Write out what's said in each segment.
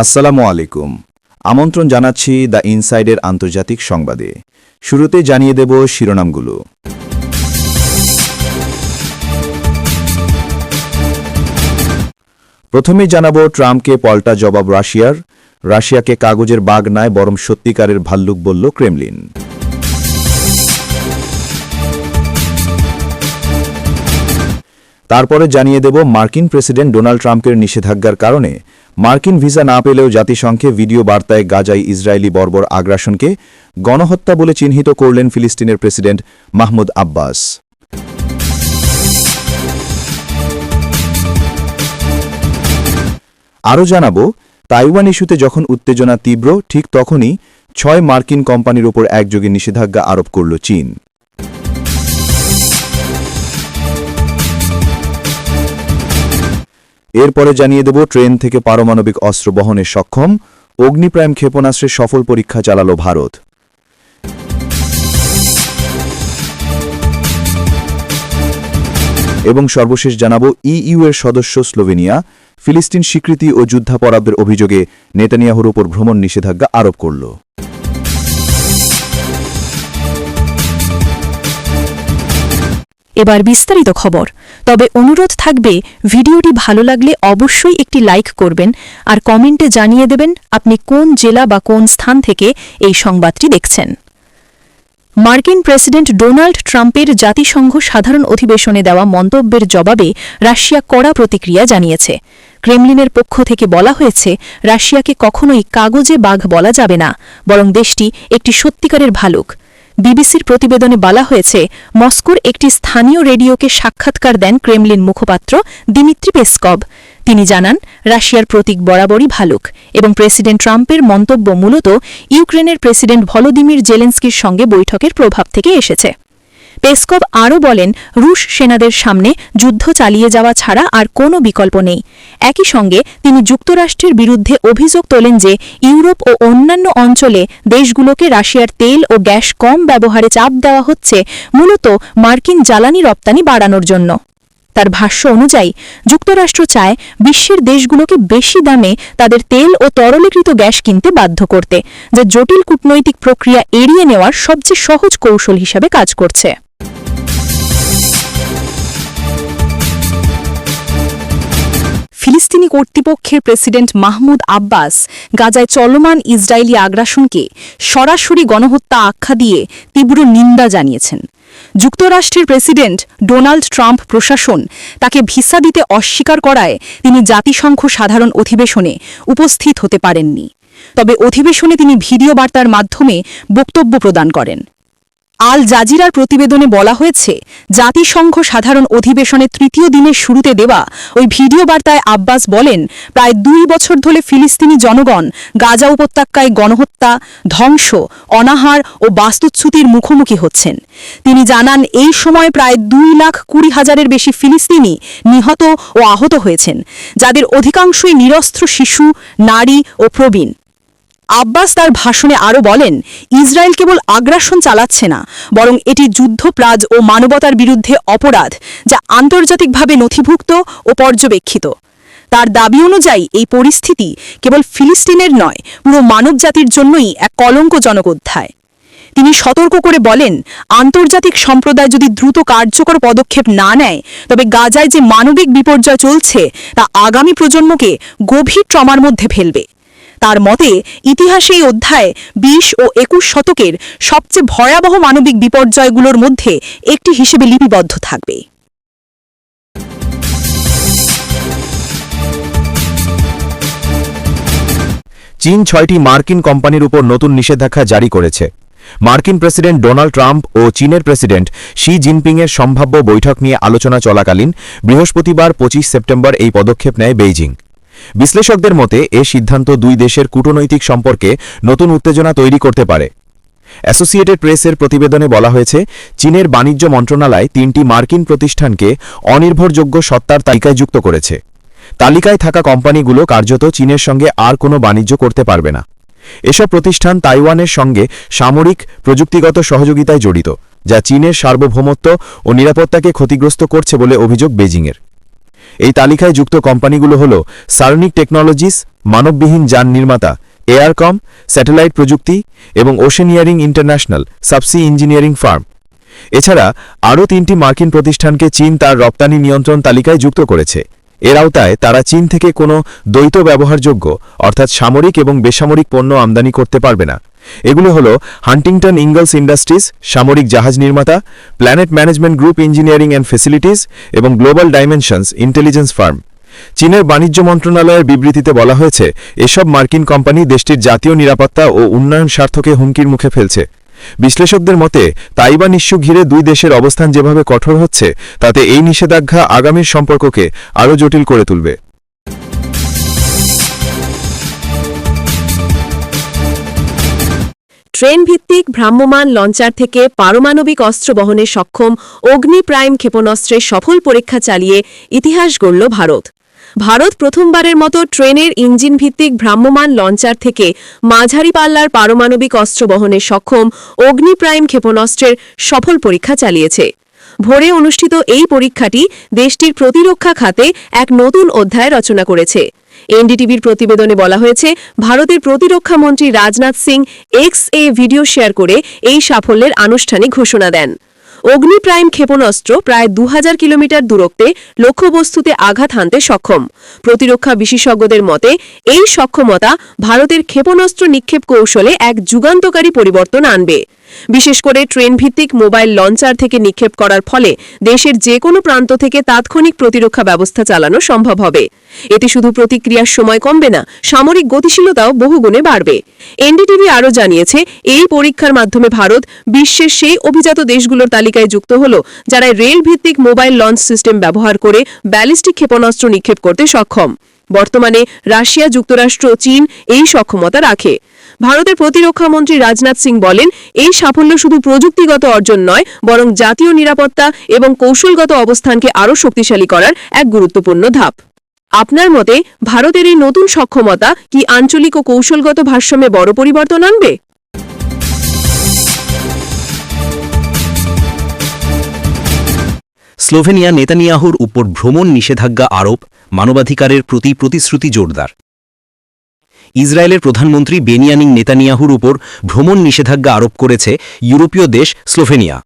আসসালামু আলাইকুম। আমন্ত্রণ জানাচ্ছি দ্য ইনসাইডের আন্তর্জাতিক সংবাদে। শুরুতে জানিয়ে দেব শিরোনামগুলো। প্রথমে জানাব ট্রাম্পকে পাল্টা জবাব রাশিয়ার। রাশিয়াকে কাগজের বাগ নয় বরং সত্যিকারের ভাল্লুক বলল ক্রেমলিন। তারপরে জানিয়ে দেব মার্কিন প্রেসিডেন্ট ডোনাল্ড ট্রাম্পের নিষেধাজ্ঞার কারণে মার্কিন ভিসা না পেলেও জাতিসংঘে ভিডিও বার্তায় গাজায় ইসরায়েলি বর্বর আগ্রাসনকে গণহত্যা বলে চিহ্নিত করলেন ফিলিস্তিনের প্রেসিডেন্ট মাহমুদ আব্বাস। আরও জানাব, তাইওয়ান ইস্যুতে যখন উত্তেজনা তীব্র, ঠিক তখনই ছয় মার্কিন কোম্পানির ওপর একযোগে নিষেধাজ্ঞা আরোপ করল চীন। এরপরে জানিয়ে দেব, ট্রেন থেকে পারমাণবিক অস্ত্র বহনে সক্ষম। অগ্নিপ্রাইম ক্ষেপণাস্ত্রের সফল পরীক্ষা চালাল ভারত। এবং সর্বশেষ জানাব, ইইউ এর সদস্য স্লোভেনিয়া, ফিলিস্তিন স্বীকৃতি ও যুদ্ধাপরাধের অভিযোগে নেতানিয়াহুর ওপর ভ্রমণ নিষেধাজ্ঞা আরোপ করল। এবার বিস্তারিত খবর। তবে অনুরোধ থাকবে, ভিডিওটি ভালো লাগলে অবশ্যই একটি লাইক করবেন আর কমেন্টে জানিয়ে দেবেন আপনি কোন জেলা বা কোন স্থান থেকে এই সংবাদটি দেখছেন। মার্কিন প্রেসিডেন্ট ডোনাল্ড ট্রাম্পের জাতিসংঘ সাধারণ অধিবেশনে দেওয়া মন্তব্যের জবাবে রাশিয়া কড়া প্রতিক্রিয়া জানিয়েছে। ক্রেমলিনের পক্ষ থেকে বলা হয়েছে, রাশিয়াকে কখনোই কাগজে বাঘ বলা যাবে না, বরং দেশটি একটি সত্যিকারের ভালুক। বিবিসির প্রতিবেদনে বলা হয়েছে, মস্কোর একটি স্থানীয় রেডিওকে সাক্ষাৎকার দেন ক্রেমলিন মুখপাত্র দিমিত্রি পেসকব তিনি জানান, রাশিয়ার প্রতীক বরাবরই ভালুক এবং প্রেসিডেন্ট ট্রাম্পের মন্তব্য মূলত ইউক্রেনের প্রেসিডেন্ট ভলোদিমির জেলেন্সকির সঙ্গে বৈঠকের প্রভাব থেকে এসেছে। পেসকভ আরও বলেন, রুশ সেনাদের সামনে যুদ্ধ চালিয়ে যাওয়া ছাড়া আর কোনো বিকল্প নেই। একই সঙ্গে তিনি যুক্তরাষ্ট্রের বিরুদ্ধে অভিযোগ তোলেন যে, ইউরোপ ও অন্যান্য অঞ্চলে দেশগুলোকে রাশিয়ার তেল ও গ্যাস কম ব্যবহারে চাপ দেওয়া হচ্ছে, মূলত মার্কিন জ্বালানি রপ্তানি বাড়ানোর জন্য। তার ভাষ্য অনুযায়ী, যুক্তরাষ্ট্র চায় বিশ্বের দেশগুলোকে বেশি দামে তাদের তেল ও তরলীকৃত গ্যাস কিনতে বাধ্য করতে, যা জটিল কূটনৈতিক প্রক্রিয়া এড়িয়ে নেওয়ার সবচেয়ে সহজ কৌশল হিসাবে কাজ করছে। ফিলিস্তিনি কর্তৃপক্ষের প্রেসিডেন্ট মাহমুদ আব্বাস গাজায় চলমান ইসরায়েলি আগ্রাসনকে সরাসরি গণহত্যা আখ্যা দিয়ে তীব্র নিন্দা জানিয়েছেন। যুক্তরাষ্ট্রের প্রেসিডেন্ট ডোনাল্ড ট্রাম্প প্রশাসন তাকে ভিসা দিতে অস্বীকার করায় তিনি জাতিসংঘ সাধারণ অধিবেশনে উপস্থিত হতে পারেননি। তবে অধিবেশনে তিনি ভিডিও বার্তার মাধ্যমে বক্তব্য প্রদান করেন। আল জাজিরার প্রতিবেদনে বলা হয়েছে, জাতিসংঘ সাধারণ অধিবেশনের তৃতীয় দিনের শুরুতে দেওয়া ওই ভিডিও বার্তায় আব্বাস বলেন, প্রায় দুই বছর ধরে ফিলিস্তিনি জনগণ গাজা উপত্যকায় গণহত্যা, ধ্বংস, অনাহার ও বাস্তুচ্যুতির মুখোমুখি হচ্ছেন। তিনি জানান, এই সময় প্রায় দুই লাখ কুড়ি হাজারের বেশি ফিলিস্তিনি নিহত ও আহত হয়েছেন, যাদের অধিকাংশই নিরস্ত্র শিশু, নারী ও প্রবীণ। আব্বাস তার ভাষণে আরও বলেন, ইসরায়েল কেবল আগ্রাসন চালাচ্ছে না, বরং এটি যুদ্ধপ্রাজ ও মানবতার বিরুদ্ধে অপরাধ যা আন্তর্জাতিকভাবে নথিভুক্ত ও পর্যবেক্ষিত। তার দাবি অনুযায়ী এই পরিস্থিতি কেবল ফিলিস্তিনের নয়, পুরো মানবজাতির জন্যই এক কলঙ্কজনক অধ্যায়। তিনি সতর্ক করে বলেন, আন্তর্জাতিক সম্প্রদায় যদি দ্রুত কার্যকর পদক্ষেপ না নেয়, তবে গাজায় যে মানবিক বিপর্যয় চলছে, তা আগামী প্রজন্মকে গভীর ট্রমার মধ্যে ফেলবে। তার মতে, ইতিহাসে এই অধ্যায় বিশ ও একুশ শতকের সবচেয়ে ভয়াবহ মানবিক বিপর্যয়গুলোর মধ্যে একটি হিসেবে লিপিবদ্ধ থাকবে। চীন ছয়টি মার্কিন কোম্পানির উপর নতুন নিষেধাজ্ঞা জারি করেছে। মার্কিন প্রেসিডেন্ট ডোনাল্ড ট্রাম্প ও চীনের প্রেসিডেন্ট শি জিনপিংয়ের সম্ভাব্য বৈঠক নিয়ে আলোচনা চলাকালীন বৃহস্পতিবার পঁচিশ সেপ্টেম্বর এই পদক্ষেপ নেয় বেইজিং। বিশ্লেষকদের মতে, এ সিদ্ধান্ত দুই দেশের কূটনৈতিক সম্পর্কে নতুন উত্তেজনা তৈরি করতে পারে। অ্যাসোসিয়েটেড প্রেসের প্রতিবেদনে বলা হয়েছে, চীনের বাণিজ্য মন্ত্রণালয় তিনটি মার্কিন প্রতিষ্ঠানকে অনির্ভরযোগ্য সত্তার তালিকায় যুক্ত করেছে। তালিকায় থাকা কোম্পানিগুলো কার্যত চীনের সঙ্গে আর কোনো বাণিজ্য করতে পারবে না। এসব প্রতিষ্ঠান তাইওয়ানের সঙ্গে সামরিক প্রযুক্তিগত সহযোগিতায় জড়িত, যা চীনের সার্বভৌমত্ব ও নিরাপত্তাকে ক্ষতিগ্রস্ত করছে বলে অভিযোগ বেজিংয়ের এই তালিকায় যুক্ত কোম্পানিগুলো হল সারনিক টেকনোলজিস, মানববিহীন যান নির্মাতা, এয়ারকম, স্যাটেলাইট প্রযুক্তি এবং Oceaneering International, subsea engineering firm. এছাড়া আরও তিনটি মার্কিন প্রতিষ্ঠানকে চীন তার রপ্তানি নিয়ন্ত্রণ তালিকায় যুক্ত করেছে। এর আওতায় তারা চীন থেকে কোনো দ্বৈত ব্যবহারযোগ্য, অর্থাৎ সামরিক এবং বেসামরিক পণ্য আমদানি করতে পারবে না। এগুলো হল হান্টিংটন ইঙ্গলস ইন্ডাস্ট্রিজ, সামরিক জাহাজ নির্মাতা, Planet Management Group engineering and facilities এবং গ্লোবাল ডাইমেনশনস, ইন্টেলিজেন্স ফার্ম। চীনের বাণিজ্য মন্ত্রণালয়ের বিবৃতিতে বলা হয়েছে, এসব মার্কিন কোম্পানি দেশটির জাতীয় নিরাপত্তা ও উন্নয়ন স্বার্থকে হুমকির মুখে ফেলছে। বিশ্লেষকদের মতে তাইবান ইস্যু ঘিরে দুই দেশের অবস্থান যেভাবে কঠোর হচ্ছে, তাতে এই নিষেধাজ্ঞা আগামীর সম্পর্ককে আরও জটিল করে তুলবে। ট্রেন ভিত্তিক ভ্রাম্যমাণ লঞ্চার থেকে পারমাণবিক অস্ত্র বহনে সক্ষম অগ্নি প্রাইম ক্ষেপণাস্ত্রের সফল পরীক্ষা চালিয়ে ইতিহাস গড়ল ভারত। ভারত প্রথমবারের মতো ট্রেনের ইঞ্জিন ভিত্তিক ভ্রাম্যমাণ লঞ্চার থেকে মাঝারি পাল্লার পারমাণবিক অস্ত্র বহনে সক্ষম অগ্নি প্রাইম ক্ষেপণাস্ত্রের সফল পরীক্ষা চালিয়েছে। ভোরে অনুষ্ঠিত এই পরীক্ষাটি দেশটির প্রতিরক্ষা খাতে এক নতুন অধ্যায় রচনা করেছে। এনডিটিভির প্রতিবেদনে বলা হয়েছে, ভারতের প্রতিরক্ষা মন্ত্রী রাজনাথ সিং এক্স এ ভিডিও শেয়ার করে এই সাফল্যের আনুষ্ঠানিক ঘোষণা দেন। অগ্নি প্রাইম ক্ষেপণাস্ত্র প্রায় দু হাজার কিলোমিটার দূরত্বে লক্ষ্যবস্তুতে আঘাত হানতে সক্ষম। প্রতিরক্ষা বিশেষজ্ঞদের মতে, এই সক্ষমতা ভারতের ক্ষেপণাস্ত্র নিক্ষেপ কৌশলে এক যুগান্তকারী পরিবর্তন আনবে। বিশেষ করে ট্রেন ভিত্তিক মোবাইল লঞ্চার থেকে নিক্ষেপ করার ফলে দেশের যে কোনো প্রান্ত থেকে তাৎক্ষণিক প্রতিরক্ষা ব্যবস্থা চালানো সম্ভব হবে। এতে শুধু প্রতিক্রিয়ার সময় কমবে না, সামরিক গতিশীলতাও বহুগুণে বাড়বে। এনডিটিভি আরও জানিয়েছে, এই পরীক্ষার মাধ্যমে ভারত বিশ্বের সেই অভিজাত দেশগুলোর তালিকায় যুক্ত হল, যারা রেল ভিত্তিক মোবাইল লঞ্চ সিস্টেম ব্যবহার করে ব্যালিস্টিক ক্ষেপণাস্ত্র নিক্ষেপ করতে সক্ষম। বর্তমানে রাশিয়া, যুক্তরাষ্ট্র চীন এই সক্ষমতা রাখে। ভারতের প্রতিরক্ষা মন্ত্রী রাজনাথ সিং বলেন, এই সাফল্য শুধু প্রযুক্তিগত অর্জন নয়, বরং জাতীয় নিরাপত্তা এবং কৌশলগত অবস্থানকে আরও শক্তিশালী করার এক গুরুত্বপূর্ণ ধাপ। আপনার মতে, ভারতের এই নতুন সক্ষমতা কি আঞ্চলিক ও কৌশলগত ভারসাম্যে বড় পরিবর্তন আনবে? স্লোভেনিয়া নেতানিয়াহুর উপর ভ্রমণ নিষেধাজ্ঞা আরোপ, মানবাধিকারের প্রতি প্রতিশ্রুতি জোরদার। ইসরায়েলের প্রধানমন্ত্রী বেনিয়ানিং নেতানিয়াহুর উপর ভ্রমণ নিষেধাজ্ঞা আরোপ করেছে ইউরোপীয় দেশ স্লোভেনিয়া।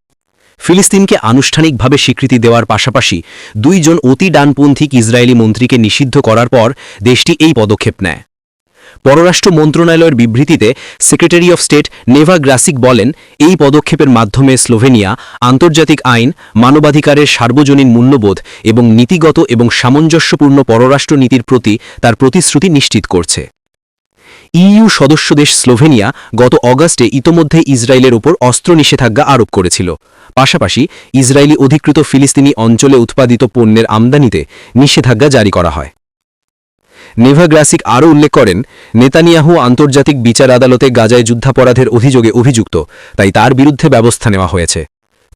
ফিলিস্তিনকে আনুষ্ঠানিকভাবে স্বীকৃতি দেওয়ার পাশাপাশি দুইজন অতি ডানপন্থিক ইসরায়েলি মন্ত্রীকে নিষিদ্ধ করার পর দেশটি এই পদক্ষেপ নেয়। পররাষ্ট্র মন্ত্রণালয়ের বিবৃতিতে সেক্রেটারি অফ স্টেট নেভা গ্রাসিক বলেন, এই পদক্ষেপের মাধ্যমে স্লোভেনিয়া আন্তর্জাতিক আইন, মানবাধিকারের সার্বজনীন মূল্যবোধ এবং নীতিগত এবং সামঞ্জস্যপূর্ণ পররাষ্ট্র নীতির প্রতি তার প্রতিশ্রুতি নিশ্চিত করছে। ইইউ সদস্য দেশ স্লোভেনিয়া গত অগাস্টে ইতোমধ্যে ইসরায়েলের ওপর অস্ত্র নিষেধাজ্ঞা আরোপ করেছিল। পাশাপাশি ইসরায়েলি অধিকৃত ফিলিস্তিনি অঞ্চলে উৎপাদিত পণ্যের আমদানিতে নিষেধাজ্ঞা জারি করা হয়। নেভাগ্রাসিক আরও উল্লেখ করেন, নেতানিয়াহু আন্তর্জাতিক বিচার আদালতে গাজায় যুদ্ধাপরাধের অভিযোগে অভিযুক্ত, তাই তার বিরুদ্ধে ব্যবস্থা নেওয়া হয়েছে।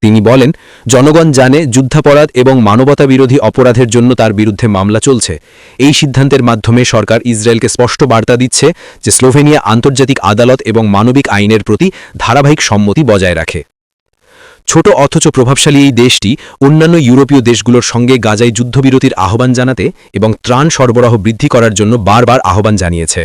তিনি বলেন, জনগণ জানে যুদ্ধাপরাধ এবং মানবতা বিরোধী অপরাধের জন্য তার বিরুদ্ধে মামলা চলছে। এই সিদ্ধান্তের মাধ্যমে সরকার ইসরায়েলকে স্পষ্ট বার্তা দিচ্ছে যে স্লোভেনিয়া আন্তর্জাতিক আদালত এবং মানবিক আইনের প্রতি ধারাবাহিক সম্মতি বজায় রাখে। ছোট অথচ প্রভাবশালী এই দেশটি অন্যান্য ইউরোপীয় দেশগুলোর সঙ্গে গাজায় যুদ্ধবিরতির আহ্বান জানাতে এবং ত্রাণ সরবরাহ বৃদ্ধি করার জন্য বারবার আহ্বান জানিয়েছে।